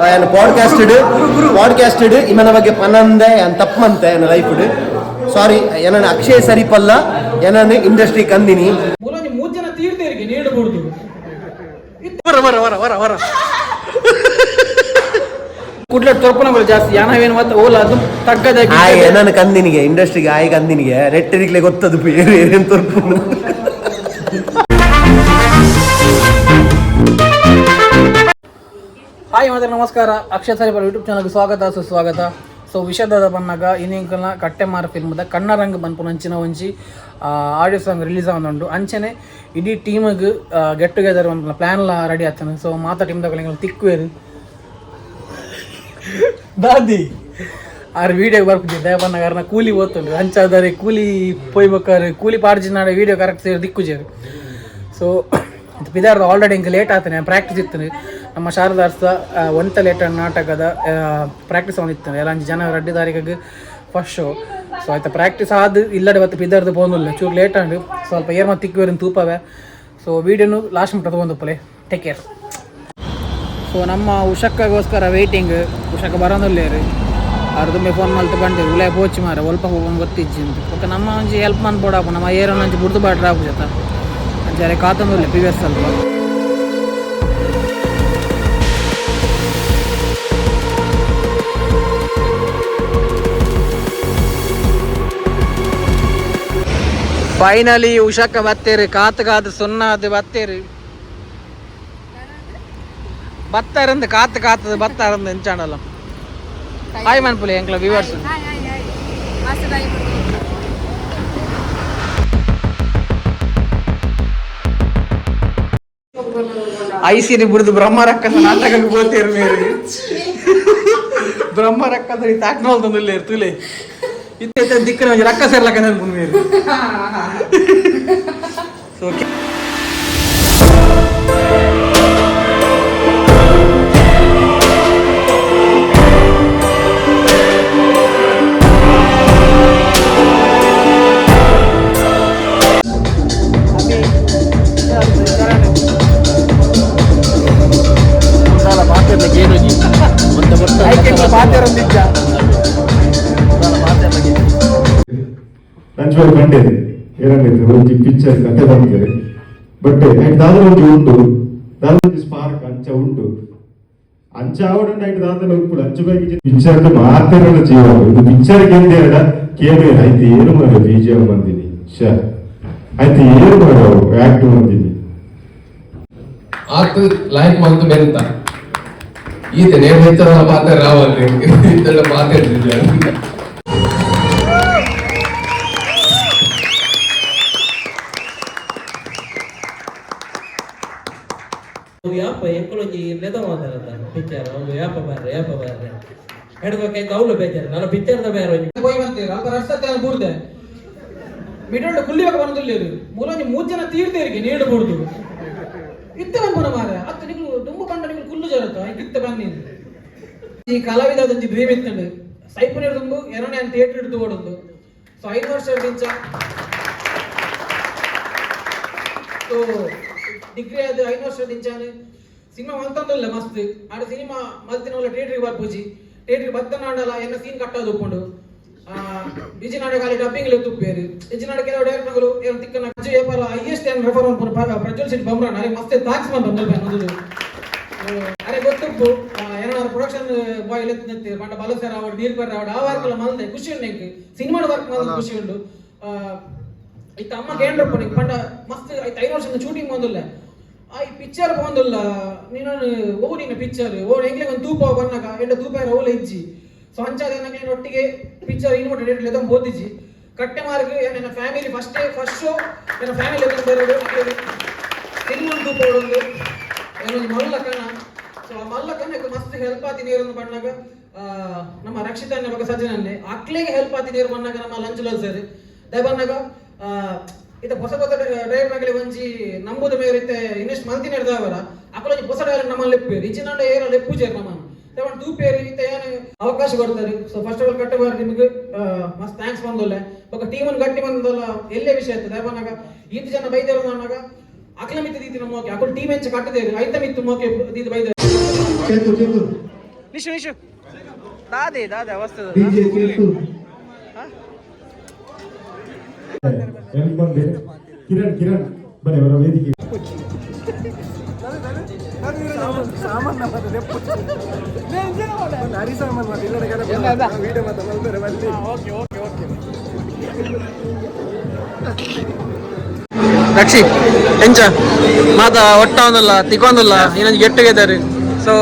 And podcast ಇಡು podcast ಇಡು ಇವನ ಬಗ್ಗೆ ಪನಂದೆ ಅಂತ ತಪ್ಪಂತೆ ನನ್ನ ಲೈಫ್ ಡು. ಸಾರಿ ಏನನ್ನ ಅಕ್ಷಯ ಸರಿಪಲ್ಲ ಏನನ್ನ ಇಂಡಸ್ಟ್ರಿ ಕಂದಿನಿ. ಮೂಲ ಮೂರು ಜನ ತೀರ್ತೀರಿಗೆ ನೀಡಬಹುದು. ವರ ವರ ಬರ ಬರ ಬರ ಕುಡ್ಲ ತೊರ್ಪಣಗಳು ಜಾಸ್ತಿ ಯಾನವೇನು ಮತ್ತೆ ಓಲ ಅದು ತಗ್ಗದಾಗಿ ಏನನ ಏನನ್ನ ಕಂದಿನಿಗೆ ಇಂಡಸ್ಟ್ರಿಗೆ ಆಯ್ ಕಂದಿನಿಗೆ ರೆಟ್ಟರಿಗ್ಲೆ ಗೊತ್ತದು ಬೇರೆ ಏನೇನು ತೊರ್ಪಣ ಹಾಯ್ ಮಾತ್ರ ನಮಸ್ಕಾರ. ಅಕ್ಷಯ ಸರಿಬಲ್ ಯೂಟ್ಯೂಬ್ ಚಾನಲ್ಗೆ ಸ್ವಾಗತ, ಸುಸ್ವಾಗತ. ಸೊ ವಿಷದ ಬಂದಾಗ ಇನ್ನಿಂಕಲ್ನ ಕಟ್ಟೆ ಮಾರ ಫಿಲ್ಮ್ದ ಕಣ್ಣರಂಗ ಬಂದ್ಪುನ ಅಂಚಿನ ಒಂಜಿ ಆಡಿಯೋ ಸಾಂಗ್ ರಿಲೀಸ್ ಆವೊಂದುಂಡು ಅಂಚನೆ ಇಡೀ ಟೀಮಿಗೆ ಗೆಟ್ ಟುಗೆದರ್ ಒಂದು ಪ್ಲ್ಯಾನ್ಲ ರೆಡಿ ಆಗ್ತಾನೆ ಸೊ ಮಾತಾ ಟೀಮ್ದಾಗ ತಿಕ್ಕುವೇರು. ದಾದಿ, ಆರ್ ವಿಡಿಯೋ ಬರ್ಬಿಟ್ಟು ದೇವಣ್ಣ ಕಾರಣ ಕೂಲಿ ಓದ್ತುಂಡು ಅಂಚಾದರೆ ಕೂಲಿ ಪೊಯ್ಬೇಕಾದ್ರೆ ಕೂಲಿ ಪಾಡ್ಜಿ ನಾಡೆ ವಿಡಿಯೋ ಕರೆಕ್ಟ್ ಸೇರಿ, ದಿಕ್ಕುಜೇರು. ಸೊ ಪಿದಾರ್ದ ಆಲ್ರೆಡಿ ಹಿಂಗೆ ಲೇಟ್ ಆಗ್ತಾನೆ ಪ್ರಾಕ್ಟೀಸ್ ಇತ್ತು ನಮ್ಮ ಶಾರದಾರ್ಸ ಒಂತ ಲೇಟರ್ ನಾಟಕದ ಪ್ರಾಕ್ಟೀಸ್ ಅವನಿತ್ತು. ಎಲ್ಲ ಅಂಜು ಜನ ರಡ್ಡಿ ತಾರೀಕಿಗೆ ಫಸ್ಟ್ ಶೋ ಸೊ ಆಯ್ತಾ ಪ್ರಾಕ್ಟೀಸ್ ಆದ ಇಲ್ಲಡೆ ಇವತ್ತು ಪಿದಾರ್ದು ಬೋನಿಲ್ಲ ಚೂರು ಲೇಟ್ ಆಂಡು ಸ್ವಲ್ಪ ಏರ್ ಮತ್ತೆ ತಿಕ್ಕುವೇರಿನ ತೂಪವೆ. ಸೊ ವಿಡಿಯೋನು ಲಾಸ್ಟ್ ಮಟ್ಟ ತೊಗೊಂಡು ಟೇಕ್ ಕೇರ್ ಸೊ ನಮ್ಮ ಉಷಕ್ಕಾಗೋಸ್ಕರ ವೆಯ್ಟಿಂಗ್ ಉಷಕ್ಕ ಬರೋದಿಲ್ಲೇರಿ ಅವ್ರದ್ದು ಫೋನ್ ಮಲ್ತು ಬಂದಿರಿ ಉಳೆ ಪೋಚಿ ಮಾರ ಒಲ್ಪ ಹೋಗೋಂಗೆ ಗೊತ್ತಿಜ್ಜಿ ಅಂತ. ಓಕೆ, ನಮ್ಮ ಒಂಜಿ ಹೆಲ್ಪ್ ಮಾಡ್ಬೋಡಪ್ಪ ನಮ್ಮ ಏರೋ ಒಂಜಿ ಬುಡ್ದು ಆಗ ಜೊತೆ ಅಂಜಾರೆ ಕಾತಂದಿಲ್ಲ ಪಿ ವಿ ಎಸ್ ಸ್ವಲ್ಪ. Finally ಉಷಕ್ಕ Battery ಕಾತಗಾದ ಸುಣ್ಣಾದ Battery ಬತ್ತಾರಂದು ಕಾತು ಕಾತದ ಬತ್ತಾರಂದು ಎಂಚಾಣಲ್ಲ hi ಮನ್ಪುಲಿ ಎಂಕ್ಲ viewers Hai, hai, hai. Masuk lagi berdua. ಐಸಿರಿ ಬಿಡುದು ಬ್ರಹ್ಮ ರಕ್ಕಸ ನಾಟಕಕ್ಕೆ ಬೋತೇರು ಮೇರು ಬ್ರಹ್ಮ ರಕ್ಕಸ ತಾಕ್ನೋಲ್ ತಂದುಲ್ಲೇರು ತುಲೆ ಇತ್ತೆ ದಿಕ್ಕಿನ ಒಂಜಿ ರಕ್ಕ ಸೇರ್ಲಕ್ಕ ಪಿಕ್ಚರ್ ಕತೆ ಬಂದಿದೆ ಬಟ್ ಐಟ್ ದಾದ ಒಂಜಿ ಉಂಟು. ದಾದ ಒಂಜಿ ಸ್ಪಾರ್ಕ್ ಅಂಚ ಉಂಟು. ಅಂಚ ಆವಡಂಡ ಐಟ್ ದಾದಲ ಉಪ್ಪುಡು ಅಂಚು ಬಾಗಿ ಪಿಕ್ಚರ್ ಮಾತಿರಲ್ಲ ಜೀವ. ಇದು ಪಿಕ್ಚರ್ ಗೆಂದೆ ಅಡ ಕೇಳಿ ಆಯ್ತು ಏನು ಮಾಡೋ ಬಿಜಿಎಂ ಬಂದಿನಿ ಶ ಆಯ್ತು ಏನು ಮಾಡೋ ಆಕ್ಟ್ ಬಂದಿನಿ ಆತು ಲೈಕ್ ಮಂತು ಬೆಂತ ಈತ ನೇಮ್ ಹೆಚ್ಚಳ ಮಾತಾಡ ರಾವಲ್ಲಿ ಇದ್ದಲ್ಲ ಮಾತಾಡ್ತಿದ್ದೆ ಎಂಕುಳಂಜಿ ನೆದವಾದರದ ಪಿಕ್ಚರ್, ಅವನು ಯಾಪ ಬರ್ರೆ ಯಾಪ ಬರ್ರೆ ಹೇಳ್ಬೇಕಾಯ್ತು ಅವಳು ಬೇಜಾರು. ನಾನು ಬಿತ್ತರ್ದ ಬೇರೆ ಹೋಗಿ ಬಂತೀರ ಅಂತ ರಸ್ತೆ ಬೂರ್ದೆ. ಮಿಡೊಂಡು ಕುಲ್ಲಿಯಾಗ ಬಂದಿಲ್ಲ ಮೂಲಂಜಿ ಮೂರು ಜನ ತೀರ್ದೇರಿಗೆ ನೀಡಬಾರ್ದು ಇತ್ತ ಬಂದ ಮಾರೆ ಅತ್ತ ನಿಗಳು, ದುಂಬು ಕಂಡ ನಿಗಳು ಕುಲ್ಲು ಜರುತ್ತ ಇತ್ತ ಬನ್ನಿ ಈ ಕಲಾವಿದ ಅದೊಂದು ಭೀಮ್ ಇತ್ತಂಡು ಸೈಪುರ ದುಂಬು, ಎರಡನೇ ಅಂತ ಥಿಯೇಟರ್ ಹಿಡಿದು ಓಡೊಂದು. ಸೊ ಐದು ವರ್ಷ ದಿಂಚ ಸೊ ಡಿಗ್ರಿ ಅದು ಐದು ವರ್ಷ ದಿಂಚಾನೆ ಸಿನಿಮಾ ಮಂತಂದಿಲ್ಲ ಮಸ್ತ್. ಆಡ ಸಿನಿಮಾ ಮಲ್ತಿನ ಒಳ್ಳೆ ಥಿಯೇಟ್ರಿಗೆ ಬರ್ಪೂಜಿ ಥಿಯೇಟ್ರಿಗೆ ಬತ್ತನಾಡಲ್ಲ ಎನ್ನ ಸೀನ್ ಕಟ್ಟೋದು ಉಪ್ಪುಂಡು ಇಜಿನಾಡ ಖಾಲಿ ಡಬ್ಬಿಂಗ್ ತುಪ್ಪೇರು ಇಜಿನಾಡ ಕೆಲವು ಡೈರೆಕ್ಟರ್ಗಳು ಏನು ತಿಕ್ಕನ ಅಜ್ಜಿ ಏಪಲ ಹೈಯೆಸ್ಟ್ ಏನು ರೆಫರ್ ಅನ್ಪುನ ಪ್ರಜ್ವಲ್ ಸಿಟ್ ಬಮ್ರಾನ್ ಅರೆ ಮಸ್ತ್ ಥ್ಯಾಂಕ್ಸ್ ಮನ್ ಅನ್ನೋದು ಅರೆ ಗೊತ್ತುಪ್ಪು ಏನಾದ್ರು ಪ್ರೊಡಕ್ಷನ್ ಬಾಯ್ ಎತ್ತಿ ಪಂಡ ಬಲಸರ ಅವಡು ನೀರ್ ಪರ್ ಅವಡು ಆ ವರ್ಕ್ ಮಲ್ದೆ ಖುಷಿ ಉಂಡು ಎಂಕ್ ಸಿನಿಮಾದ ವರ್ಕ್ ಮಲ್ದ ಖುಷಿ ಉಂಡು ಇತ್ತ ಅಮ್ಮ ಕೇಂದ್ರ ಪಂಡ ಮಸ್ತ್, ಐದು ವರ್ಷದ ಶೂಟಿಂಗ್ ಬಂದಿಲ್ಲ. ಆ ಈ ಪಿಕ್ಚರ್ ಬಂದಲ್ಲ ನೀನು ಓ ನಿನ್ನ ಪಿಕ್ಚರ್ ಓ ಎಂಗ್ಲೆ ಒಂದು ತೂಪ ಬನ್ನಕ ಎಂಡ ತೂಪ ಓಲ ಇಜ್ಜಿ. ಸೊ ಹಂಚಾದ ಏನಕ್ಕೆ ಒಟ್ಟಿಗೆ ಪಿಕ್ಚರ್ ಇನ್ವರ್ಟ್ ಡೇಟ್ ಲೆದ ಬೋದಿಜ್ಜಿ ಕಟ್ಟೆ ಮಾರ್ಗ ನನ್ನ ಫ್ಯಾಮಿಲಿ ಫಸ್ಟ್ ಫಸ್ಟ್ ಶೋ ನನ್ನ ಫ್ಯಾಮಿಲಿ ಎದುರು ಬರೋದು ಇನ್ನೊಂದು ತೂಪ ಓಡೊಂದು ಏನೊಂದು ಮಲ್ಲ ಕಣ ಸೊ ಆ ಮಲ್ಲ ಕಣ್ಣಕ್ಕೆ ಮಸ್ತ್ ಹೆಲ್ಪ್ ಆತಿ ನೀರನ್ನು ಬಣ್ಣಾಗ ಆ, ನಮ್ಮ ರಕ್ಷಿತ ಬಗ್ಗೆ ಸಜ್ಜನನ್ನೇ. ಅಕ್ಲೆಗೆ ಹೆಲ್ಪ್ ಆತಿ ನೀರು ಬಣ್ಣಾಗ ನಮ್ಮ ಲಂಚ್ ಸರ್. ದಯ ಬಣ್ಣಾಗ ಆ, ಇತ ಹೊಸ ಹೊಸ ಡ್ರೈವರ್ ಮಗಲಿ ಒಂಜಿ ನಂಬುದ ಮೇಲೆ ಇತ್ತೆ ಇನ್ನೆಷ್ಟು ಮಂದಿ ನಡೆದವರ ಅಕ್ಕಲೊಂಜಿ ಹೊಸ ಡ್ರೈವರ್ ನಮ್ಮಲ್ಲಿ ಲೆಪ್ಪೇರು ಇಚ್ಚಿನಾಡ ಏರ ಲೆಪ್ಪುಜೇರು ನಮ್ಮನ್ನು ತಗೊಂಡು ತೂಪೇರು ಇತ್ತ ಏನು ಅವಕಾಶ ಕೊಡ್ತಾರೆ. ಸೊ ಫಸ್ಟ್ ಆಫ್ ಆಲ್ ಕಟ್ಟ ಬಾರಿ ನಿಮಗೆ. ಮಸ್ತ್ ಥ್ಯಾಂಕ್ಸ್ ಬಂದಲ್ಲ ಟೀಮ್ ಟೀಮನ್ನು ಗಟ್ಟಿ ಬಂದಲ್ಲ ಎಲ್ಲೇ ವಿಷಯ ಇತ್ತು ಬನ್ನಾಗ ಇಂತ ಜನ ಬೈದರು ಅನ್ನಾಗ ಅಕಲ ಮಿತ್ತ ದೀತಿ ನಮ್ಮ ಮೋಕೆ ಅಕ್ಕಳು ಟೀಮ್ ಹೆಂಚ ಕಟ್ಟದೇರು ಐತ ಮಿತ್ತು ಮೋಕೆ ದೀದಿ ಬೈದರು. ನಿಶು ನಿಶು. ದಾದೆ ದಾದೆ ಅವಸ್ಥೆ ಕಿರಣ್ ಕಿರಣ್, ಬನ್ನಿ ಅವರ ವೇದಿಕೆ. ರಕ್ಷಿ, ಎಂಚ. ಮಾತ ಒಟ್ಟ ಒಂದಲ್ಲ ತಿಕ್ಕೊಂದಲ್ಲ ಇನ್ನೊಂದು ಗೆಟ್ ಟುಗೆದರ್ ಸೊ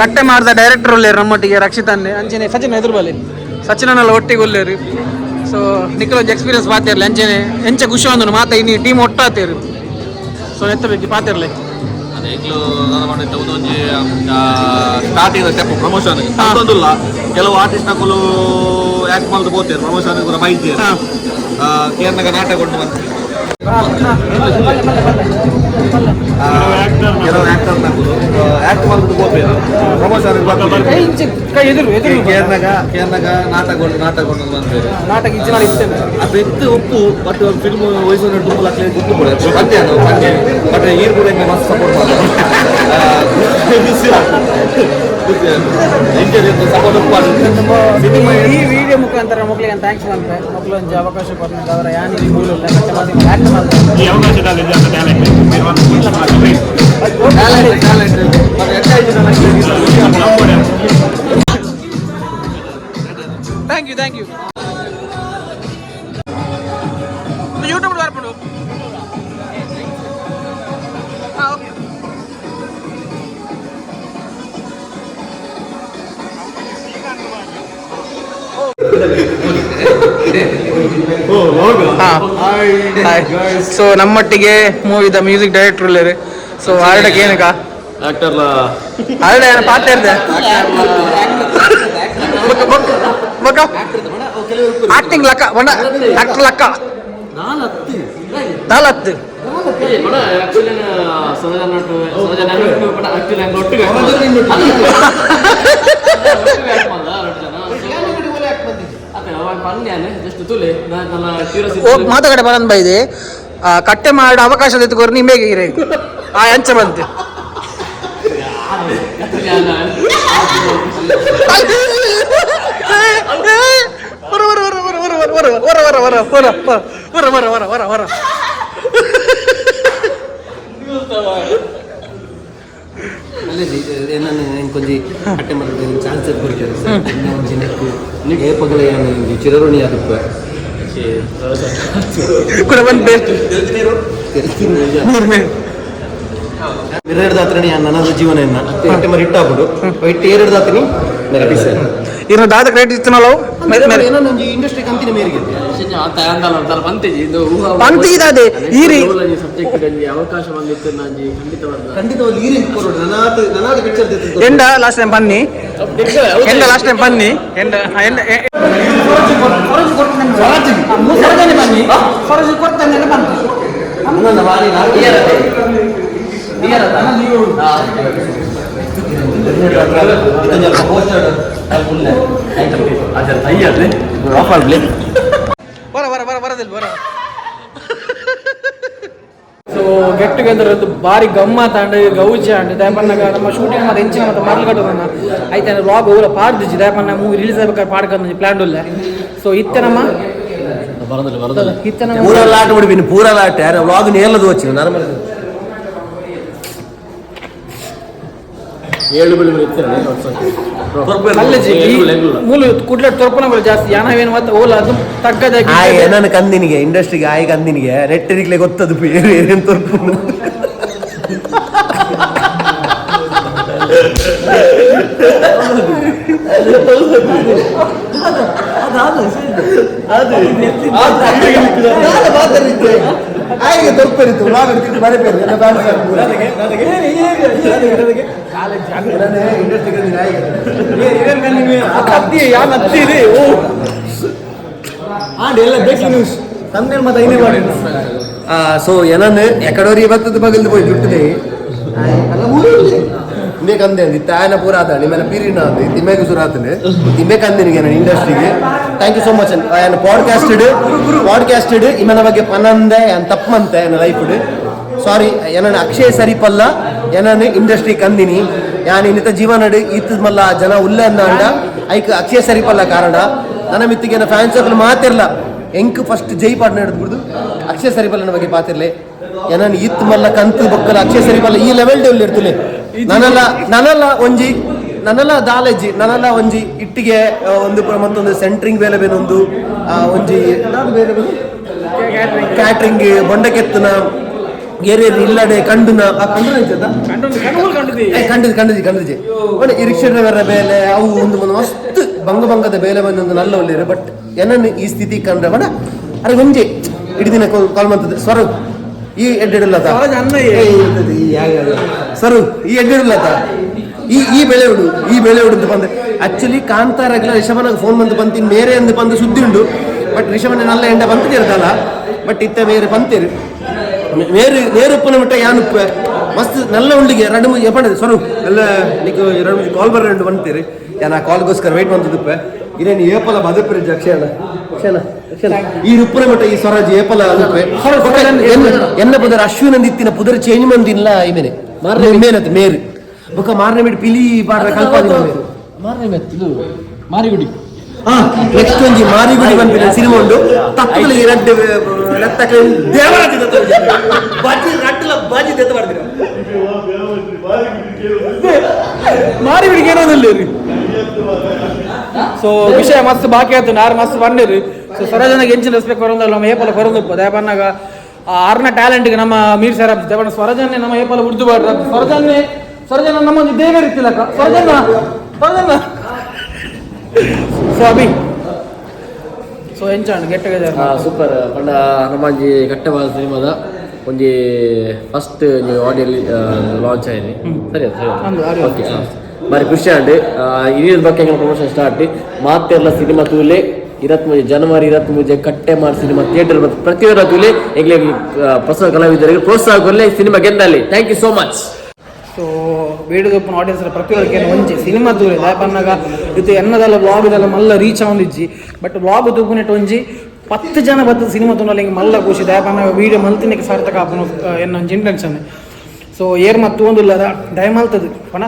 ಕಟ್ಟೆ ಮಾಡಿದ ಡೈರೆಕ್ಟರ್ ಒಳ್ಳೆಯರು ನಮ್ಮೊಟ್ಟಿಗೆ ರಕ್ಷಿತ್ ಅಂಚಿನ ಅಂಚನೆ ಸಚಿನ್ ಎದುರು ಬಲ್ಲಿ ಸಚಿನನೆಲ್ಲ ಒಟ್ಟಿಗೆ ಒಳ್ಳೆಯರು ಸೊ ನಿಖಲೊಂದು ಎಕ್ಸ್ಪೀರಿಯನ್ಸ್ ಪಾತಿರ್ಲಿ ಅಂಜನೆ ಎಂಚ ಖುಷಿ ಒಂದು ಮಾತ ಇನ್ನು ಟೀಮ್ ಒಟ್ಟಾತೀರಿ ಸೊ ಎತ್ತಬೇಕು ಪಾತಿರ್ಲಿ ಅದೇ ಈಗಲೂ ನಾನು ಮಾಡಿದ್ದ ಒಂದೊಂದು ಸ್ಟಾರ್ಟಿಂಗ್ ಸ್ಟೆಪ್ ಪ್ರಮೋಷನ್ ಅದೊಂದಿಲ್ಲ ಕೆಲವು ಆರ್ಟಿಸ್ಟ್ ನಕಲು ಆಕ್ಟ್ ಮಾಡೋದು ಬೋತಾರೆ ಪ್ರಮೋಷನ್ ಕೂಡ ಮಾಹಿತಿ. ಕೇರ್ನಾಗ ನಾಟಕ ಕೊಂಡು ಬಂತು ಕೆಲವು ಆಕ್ಟರ್ ನಕಲು ಆ್ಯಕ್ಟ್ ಮಾಡಿಬಿಟ್ಟು ಹೋಗ್ಬೇಕು. ಪ್ರಮೋಷನ್ ಕೇರ್ನಾಗ ಕೇರ್ನಾಗ ನಾಟಕ ನಾಟಕ ಬಂದಿದೆ ನಾಟಕ ಇಚ್ಚಿನ ಇರ್ತೇನೆ ಅದು ಇತ್ತು ಉಪ್ಪು ಬಟ್ ಫಿಲ್ಮ್ ವಯಸ್ಸನ್ನು ಡುಂಬಲ್ ಹಾಕಲಿ ಗುಂಪು ಕೊಡಿ ಬಂದೆ ಅದು ಬಂದೆ ಬಟ್ ಈರು ಕೂಡ ಮಸ್ತ್ ಸಪೋರ್ಟ್ ಮಾಡ್ತಾರೆ. Ini video muka antara mau kalian iya, tanya sih lantai. Mau kalian jawab kau support ya ini di. Iya udah kita lihat ke dalam. Mewan pun lah kalian. Dalam dalam. Makanya saya juga lagi. Thank you thank you. Youtube luar penuh. So ನಮ್ಮೊಟ್ಟಿಗೆ ಮೂವಿದ music director ಉಳ್ಳೇರು so ಆರ್ಡಕ್ಕೆ ಏನಕ್ಕ actor order ಏನು ಪಾತ್ರ ಇರ್ದೆ acting ಲಕ್ಕ ಬಣ್ಣ actor ಲಕ್ಕ ನಾಲ್ಕು ಓ ಮಾತುಕಡೆ ಬರಂದ್ ಬೈದೆ ಕಟ್ಟೆ ಮಾಡ ಅವಕಾಶ ತೆತ್ಕೋರು ನಿಮಗೆ ಇರೇ ಆ ಹೆಂಚ ಬಂತೆ ವರ ವರ ವರ ವರ ವರ ವರ ವರ ವರ ವರ ವರ ವರ ವರ ವರ ವರ ಕೊಡಿ ಅಟ್ಟೆ ಮೇಲೆ ಚಾನ್ಸ್ ಇದೆ ಗುರು ಸರ್. ನಿಮ್ಮ ಒಂದು ನಿಕ್ಕೆ ನೀ ಚಿರರುಣಿ ಅದು ಸರ್ ಕುಲವನ್ ಬೇಟ್ ನಂಬರೋ ತಿರಿ ತಿನ್ನೋಣ ಮಿರ್ಮೇರ್ ವೀರರಾತ್ರಿಯನ್ನ ನನ್ನ ಜೀವನ ಎಂದೆ ಅಟ್ಟೆ ಮೇಲೆ ಇಟ್ಟಾಕೊಂಡೆ ವೈ ಸರ್. ಇನ್ನು ದಾದ ಕ್ರೇಟ್ ಇತ್ತಿನಲ್ಲ ಪಂಕ್ತಿ ಇದಾದೆ ಈರಿ ಎಂಡ ಲಾಸ್ಟ್ ಟೈಮ್ ಬನ್ನಿ ಎಂಡ ಲಾಸ್ಟ್ ಟೈಮ್ ಬನ್ನಿ ಎಂಡ ಎಂಡ ಕೊಡ್ತಾನೆ அது உள்ள ஐட்டம் அது தையாது ஒரு ஆஃப் ஆகுது வர வர வர வரதில் வர ಸೊ ಗೆಟ್ ಟುಗೆದರ್ ಅದು ಭಾರಿ ಗಮ್ಮ ತಾಂಡು ಗೌಜಿ ಆಂಡು ದಯಪನ್ನಗ ನಮ್ಮ ಶೂಟಿಂಗ್ ಮತ್ತೆ ಹೆಂಚಿನ ಮತ್ತೆ ಮರಲು ಕಟ್ಟೋದನ್ನ ಆಯ್ತು ರಾಬ್ ಅವರ ಪಾಡ್ದಿಜ್ಜಿ ದಯಪನ್ನ ಮೂವಿ ರಿಲೀಸ್ ಆಗ್ಬೇಕಾದ್ರೆ ಪಾಡ್ಕೊಂಡು ಪ್ಲ್ಯಾನ್ ಉಲ್ಲ ಸೊ ಇತ್ತೆ ನಮ್ಮ ಇತ್ತೆ ನಮ್ಮ ಪೂರ ಲಾಟ ಬಿಡ್ಬಿನಿ ಪೂರ ಲಾಟ ಯಾರು ವ್ಲಾಗ್ ನೇಲದು ವಚ್ಚಿನ ನಾರ್ಮಲ್ ಏಳು ಬಿಳಿ ಇತ್ತೆ ಮೂಲ ಕೂಡ್ಲ ತೊರ್ಪನಗಳು ಜಾಸ್ತಿ ಯಾನವೇನು ಮತ್ತೆ ಓಲ ಅದು ತಗ್ಗದಾಗಿ ಆಯ್ ನಾನು ಕಂದಿನಿಗೆ ಇಂಡಸ್ಟ್ರಿಗೆ ಆಯ್ ಕಂದಿನಿಗೆ ರೆಟ್ಟರಿಕ್ಲೆ ಗೊತ್ತದು ಬೇರೆ ಏನೇನು ತೊರ್ಪನು ಆಯ್ಗೆ ತೊರ್ಪರಿತ್ತು ನಾನು ಬರಬೇಕು ನನ್ನ ಬ್ಯಾನ್ ನನಗೆ ನನಗೆ ನನಗೆ ನನಗೆ ಎಲ್ಲ ನ್ಯೂಸ್ ಸೊ ಏನಂದ್ರೆ ಎಕಡೋರಿ ಇವತ್ತದ ಬಗಲ್ದು ಹೋಗಿ ಬಿಟ್ಟಿದೆ. ತಿಮ್ಮೆ ಕಂದೆ ಅಂದಿ ತಾಯನ ಪೂರ ಆದ ನಿಮ್ಮ ಪೀರಿನ ಅಂದಿ ತಿಮ್ಮೆಗೆ ಸುರ ಆತನೆ ತಿಮ್ಮೆ ಕಂದಿನಿಗೆ ನಾನು ಇಂಡಸ್ಟ್ರಿಗೆ ಥ್ಯಾಂಕ್ ಯು ಸೋ ಮಚ್ ಅಂತ ಪಾಡ್ಕಾಸ್ಟೆಡ್ ಪಾಡ್ಕಾಸ್ಟೆಡ್ ಇಮ್ಮನ ಬಗ್ಗೆ ಪನಂದೆ ಅಂತ ತಪ್ಪಂತೆ ನನ್ನ ಲೈಫ್ ಸಾರಿ ಏನನ್ನ ಅಕ್ಷಯ್ ಸರಿಪಲ್ಲ. ಏನಾನೆ ಇಂಡಸ್ಟ್ರಿ ಕಂದಿನಿ. ಯಾನ್ ಇನ್ನಿತ ಜೀವನಡು ಈತ್ ಮಲ್ಲ ಜನ ಉಲ್ಲ ಅಂದ ಐಕ್ ಅಕ್ಷಯ ಸರಿಪಲ್ಲ ಕಾರಣ. ನನ್ನ ಮಿತ್ತಿಗೆ ಫ್ಯಾನ್ಸ್ ಸರ್ಕಲ್ ಮಾತಿರ್ಲ ಎಂಕ್ ಫಸ್ಟ್ ಜೈ ಪಾಡ್ ನಡೆದ್ಬಿಡ್ದು ಅಕ್ಷಯ ಸರಿಪಲ್ಲನ ಬಗ್ಗೆ ಪಾತಿರ್ಲೆ ಏನನ್ ಇತ್ ಮಲ್ಲ ಕಂತು ಬೊಕ್ಕಲ ಅಕ್ಷಯ ಸರಿಪಲ್ಲ ಈ ಲೆವೆಲ್ ಡೆವಲ್ ಇರ್ತಲೆ ನನ್ನಲ್ಲ ನನ್ನಲ್ಲ ಒಂಜಿ ನನ್ನಲ್ಲ ದಾಲೆಜ್ಜಿ ನನ್ನಲ್ಲ ಒಂಜಿ ಇಟ್ಟಿಗೆ ಒಂದು ಮತ್ತೊಂದು ಸೆಂಟ್ರಿಂಗ್ ಬೇಲೆ ಬೇನೊಂದು ಒಂಜಿ ಬೇರೆ ಕ್ಯಾಟ್ರಿಂಗ್ ಬೊಂಡಕೆತ್ತನ ಗೆರೆ ಇಲ್ಲಡೆ ಕಂಡುನ ಇದ್ದದ ಏ, ಕಂಡಿದ್ದು ಒಳ್ಳೆ ಈ ರಿಕ್ಷಾ ಡ್ರೈವರ್ ಬೇಲೆ ಅವು ಒಂದು ಒಂದು ಮಸ್ತ್ ಬಂಗ ಭಂಗದ ಬೇಲೆ ಬಂದು ಒಂದು ನಲ್ಲ ಒಳ್ಳೆಯರು ಬಟ್ ಏನನ್ನು ಈ ಸ್ಥಿತಿ ಕಂಡ್ರೆ ಬಡ ಅರೆ ಒಂಜೆ. ಇಡೀ ದಿನ ಕಾಲ್ ಮಾಡ್ತದೆ ಸ್ವರ ಈ ಎಡ್ಡಿಡಲ್ಲ ಸರ್ ಈ ಎಡ್ಡಿಡಲ್ಲ ಈ ಈ ಬೆಳೆ ಉಡು ಈ ಬೆಳೆ ಉಡು ಅಂತ ಬಂದ್ರೆ ಆಕ್ಚುಲಿ ಕಾಂತಾರಾಗ್ಲ ರಿಷಭನಾಗ ಫೋನ್ ಬಂದು ಬಂತೀನಿ ಮೇರೆ ಅಂದು ಬಂದು ಸುದ್ದಿ ಉಂಡು ಬಟ್ ರಿಷಭನ ನಲ್ಲ ಎಂಡ ಬಂತಿರ್ತಲ್ಲ ಬಟ್ ಇತ್ತ ಬೇರೆ ಬಂತೀರಿ. ನೇರು ನೇರುಪ್ಪನ ಯಾನ್ ಯಾನುಪ್ಪ ಮಸ್ತ್ ನಲ್ಲ ಉಂಡಿಗೆ ಎರಡು ಮೂರು ಎಪ್ಪಣ ಸೊರು. ಎಲ್ಲ ನಿಕ್ ಎರಡು ಮೂರು ಕಾಲ್ ಬರ రెండు ಬಂತೀರಿ ಯಾನ ಕಾಲ್ಗೋಸ್ಕರ ವೆಯ್ಟ್ ಬಂದದಪ್ಪ ಇದೇನು ಏಪಲ ಬದಪ್ರಿ ಅಕ್ಷಯಣ ಅಕ್ಷಯಣ ಈ ರುಪ್ಪನ ಮಟ್ಟ ಈ ಸ್ವರಾಜ್ ಏಪಲ ಎನ್ನ ಪುದರ್ ಅಶ್ವಿನಂದಿತ್ತಿನ ಪುದರ್ ಚೇಂಜ್ ಮಂದಿಲ್ಲ ಐಮೇನೆ ಮಾರನೇ ಮೇನತ್ ಮೇರು. ಬುಕ್ಕ ಮಾರನೇ ಬಿಟ್ಟು ಪಿಲಿ ಬಾಡ್ರ ಕಲ್ಪಾದಿ ಮಾರನೇ ಮೆತ್ ಇದು ಮಾರಿಗುಡಿ. ಹಾ ನೆಕ್ಸ್ಟ್ ಒಂಜಿ ಮಾರಿಗುಡಿ ಬಂದಿನ ಸಿನಿಮಾ ಉಂಡು. ತಪ್ಪಲಿ ಎರಡು ಬಾಜಿ ರಟ್ಟಲ ಬಾಜಿ ದತ್ತ ಮಾಡ್ತೀರ ಮಾರಿಗುಡಿಗೆ ಏನೋದಿಲ್ಲ ರೀ ಸೊ ವಿಷಯ ಮಸ್ತ್ ಬಾಕಿ ಆಯ್ತು, ನಾರು ಮಸ್ತ್ ಬಂದಿರಿ ಸೊ ಸ್ವರಜನಗೆ ಎಂಚಿನ ರೆಸ್ಪೆಕ್ಟ್ ಬರೋದಲ್ಲ ನಮ್ಮ ಏಪಲ ಬರೋದಪ್ಪ ದಯಪನ್ನಾಗ ಆರ್ನ ಟ್ಯಾಲೆಂಟ್ಗೆ ನಮ್ಮ ಮೀರ್ ಸರ್ ದಯಪಣ್ಣ ಸ್ವರಜನ್ನೇ ನಮ್ಮ ಏಪಲ ಉರ್ದು ಬಾಡ್ರ ಸ್ವರಜನ್ನೇ ಸ್ವರಜನ ನಮ್ಮ ಒಂದು ದೇವೇ ಇರ್ತಿಲ್ಲಕ್ಕ ಸ್ವರಜನ ಸ್ವರಜನ ಸೊ ಅಭಿ ಸೊ ಎಂಚಾಣ ಗೆಟ್ ಟುಗೆದರ್ ಸೂಪರ್ ಪಂಡ ನಮ್ಮಂಜಿ ಕಟ್ಟವಾದ ಸಿನಿಮಾದ ಒಂಜಿ ಫಸ್ಟ್ ಆಡಿಯಲ್ಲಿ ಲಾಂಚ್ ಆಯ್ತು ಸರಿ ಸರಿ. ಓಕೆ మరి ಖುಷಿ ಅಂಡ್ ಇನಿಯದ ಬಗ್ಗೆ ಪ್ರಮೋಷನ್ ಸ್ಟಾರ್ಟ್ ಮಾತೆರ್ಲ ಸಿನಿಮಾ ತೂಲೆ ಇರತ್ ಮುಂಜೆ ಜನವರಿ ಇರತ್ ಮುಂಜೆ ಕಟ್ಟೆ ಮಾಡಿ ಸಿನಿಮಾ ಥಿಯೇಟರ್ ಪ್ರತಿಯೊಂದು ತೂಲೆ ಈಗಲೇ ಹೊಸ ಕಲಾವಿದರಿಗೆ ಪ್ರೋತ್ಸಾಹ ಕೊಡಲಿ cinema ಗೆದ್ದಲ್ಲಿ. Thank you so much so ಬೇಡದಪ್ಪನ audience ಪ್ರತಿಯೊಳಗೆ ಒಂಚೆ ಸಿನಿಮಾ ತೂರಿ ದಾಯಪನ್ನಾಗ ಇದು ಎನ್ನದಲ್ಲ ವ್ಲಾಗ್ದೆಲ್ಲ ಮಲ್ಲ ರೀಚ್ ಆಗೊಂದಿಜ್ಜಿ ಬಟ್ ಬ್ಲಾಗ್ ತೂಪುನೆಟ್ ಒಂಜಿ ಪತ್ತು ಜನ ಬತ್ತದ ಸಿನಿಮಾ ತುನಲ್ಲ ಹಿಂಗೆ ಮಲ್ಲ ಖುಷಿ ದಯಪನ್ನಾಗ ವೀಡಿಯೋ ಮಲ್ತಿನಕ್ಕೆ ಸಾರ್ಥಕ ಆಪನು ಎನ್ನ ಒಂಜಿ ಇಂಟೆನ್ಷನ್ ಸೊ ಏರ್ ಮತ್ತು ಒಂದು ದಯ ಮಲ್ತದು ಪಣ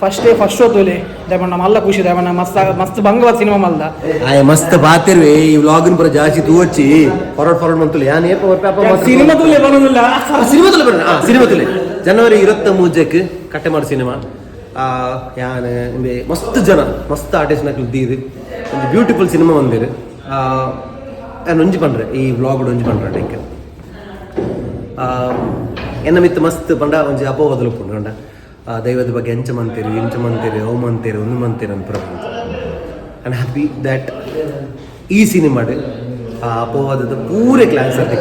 ಫಸ್ಟ್ ಡೇ ಫಸ್ಟ್ ಹೋತೋಲಿ ದಯಪಣ್ಣ ಮಲ್ಲ ಖುಷಿ ದಯಪಣ್ಣ ಮಸ್ತ್ ಮಸ್ತ್ ಬಂಗವಾದ ಸಿನಿಮಾ ಮಲ್ದ. ಆಯ್ ಮಸ್ತ್ ಬಾತಿರ್ವಿ. ಈ ವ್ಲಾಗಿನ ಪುರ ಜಾಸ್ತಿ ತೂವಚ್ಚಿ. Forward forward ಮಂತುಲಿ. ಯಾನ್ ಏಪ ಸಿನಿಮಾ ತುಲೆ ಬರೋದಿಲ್ಲ? ಸಿನಿಮಾ ತುಲೆ ಬರೋಣ ಸಿನಿಮಾ ತುಲೆ. ಜನವರಿ ಇರತ್ತ ಮೂಜೆಕ್ ಕಟ್ಟೆ ಮಾಡಿ ಸಿನಿಮಾ ಯಾನ್ ಮಸ್ತ್ ಜನ, ಮಸ್ತ್ ಆರ್ಟಿಸ್ಟ್ ನಕ್ಲು ದೀದು ಒಂದು ಬ್ಯೂಟಿಫುಲ್ ಸಿನಿಮಾ ಬಂದಿರು ನಾನು ಒಂಜಿ ಪಂಡ್ರೆ, ಈ ವ್ಲಾಗ್ ಒಂಜಿ ಪಂಡ್ರೆ ಟೈಕ್ ಎನ್ನ ಮಿತ್ತು ಮಸ್ತ್ ಪಂಡ, ಒಂಜಿ ಅಪವಾದಲು ಉಪ್ಪುಂಡು ಕಂಡ ದೈವದ ಬಗ್ಗೆ ಎಂಚ ಮಂತೀರಿ ಎಂಚ ಮಂತೀರಿ ಅವು ಮಂತೀರಿ ಒಂದು ಮಂತೀರಿ ಅಂತ ಪ್ರಪಂಚ ಐ ಹ್ಯಾಪಿ ದ್ಯಾಟ್ ಈ ಸಿನಿಮಾಡ್ ಆ ಅಪವಾದದ ಪೂರೆ ಕ್ಲಾಸ್ ಅಂತ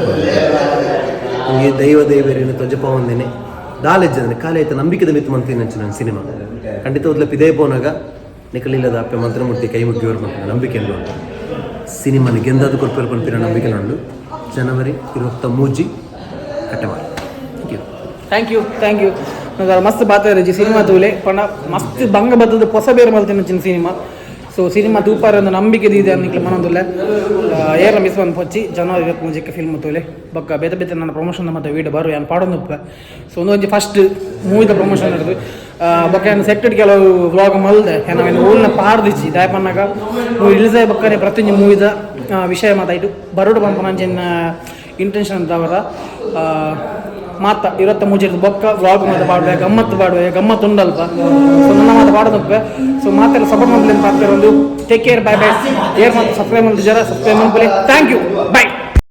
ದೈವ ದೈವರೇನು ತ್ವಜಪ ಒಂದೇನೆ. ದಾಲೆಜ್ಜನೆ ಕಾಲ ಆಯ್ತು ನಂಬಿಕೆದ ಮಿತ್ ಮಂತೀನಿ ಅಂಚು ನನ್ನ ಸಿನಿಮಾ? ಖಂಡಿತ ಒದ್ಲ ಪಿದೇ ಪೋನಾಗ ನಿಕಲಿಲ್ಲದ ಅಪ್ಪೆ ಮಂತ್ರಮೂರ್ತಿ ಕೈ ಮುಗಿಯೋರು ಮಂತ್ರ ನಂಬಿಕೆ ಉಂಟು ಸಿನಿಮಾನ ಗೆಂದಾದ ಕೊರ್ಪೇರು ಪಂಪಿನ ನಂಬಿಕೆ ಜನವರಿ ಇರುವತ್ತ ಮೂಜಿ ಕಟ್ಟೆ ಮಾಡಿ ಥ್ಯಾಂಕ್ ಯು ಥ್ಯಾಂಕ್ ಯು ಮಸ್ತ್ ಬಾತ ಸಿನಿಮಾ ತೂಲೆ. ಪಣ ಮಸ್ತ್ ಭಂಗ ಬದ್ದದ ಹೊಸ ಬೇರೆ ಮಲ್ತಿನ ಸಿನಿಮಾ. ಸೊ ಸಿನಿಮಾ ತೂಪಾರ ಒಂದು ನಂಬಿಕೆ ಇದೆ ಅನ್ನಕ್ಕೆ ಮನೊಂದುಲ್ಲ ಏರ್ಲ ಮಿಸ್ ಬಂದು ಪೊಚ್ಚಿ ಜನವರಿ ಇವತ್ತು ಮುಂಜಕ್ಕೆ ಫಿಲ್ಮ್ ತೋಲೆ. ಬೊಕ್ಕ ಬೇತೆ ಬೇತೆ ನನ್ನ ಪ್ರಮೋಷನ್ ಮತ್ತೆ ವೀಡಿಯೋ ಬರು ಏನು ಪಾಡೊಂದು ಸೊ ಒಂದು ಒಂಜಿ ಫಸ್ಟ್ ಮೂವಿದ ಪ್ರಮೋಷನ್ ನಡೆದು. ಬಕ್ಕ ಏನು ಸೆಟ್ಟೆಡ್ ಕೆಲವು ವ್ಲಾಗ್ ಮಲ್ದೆ, ಏನು ಊರಿನ ಪಾಡ್ದಿಚ್ಚಿ ದಾಯಪನ್ನಾಗ ರಿಲೀಸ್ ಇಳಿಸೇ ಬಕ್ಕನೆ ಪ್ರತಿಯೊಂದು ಮೂವಿದ ವಿಷಯ ಮಾತಾಯಿತು. ಬರೋಡು ಬಂಪನಂಚಿನ ಇಂಟೆನ್ಷನ್ ಅಂತವರ ಮಾತ ಇವತ್ತ ಮುಜಿರ್ದು ಬೊಕ್ಕ ವ್ಲಾಗ್ ಮಾತ ಪಾಡುವೆ ಗಮ್ಮತ್ತು ಪಾಡುವೆ ಗಮ್ಮತ್ ಉಂಡಲ್ಪ ಸೊ ನನ್ನ ಮಾತ ಪಾಡೋದಕ್ಕೆ ಸೊ ಮಾತೆಲ್ಲ ಸಪೋರ್ಟ್ ಮಾಡ್ಲಿ ಅಂತ ಒಂದು ಟೇಕ್ ಕೇರ್ ಬೈ ಬೈ ಏರ್ ಮಾತು ಸಬ್ಸ್ಕ್ರೈಬ್ ಮಾಡಿ ಜರ ಸಬ್ಸ್ಕ್ರೈಬ್ ಮಾಡಿ ಥ್ಯಾಂಕ್ ಯು ಬೈ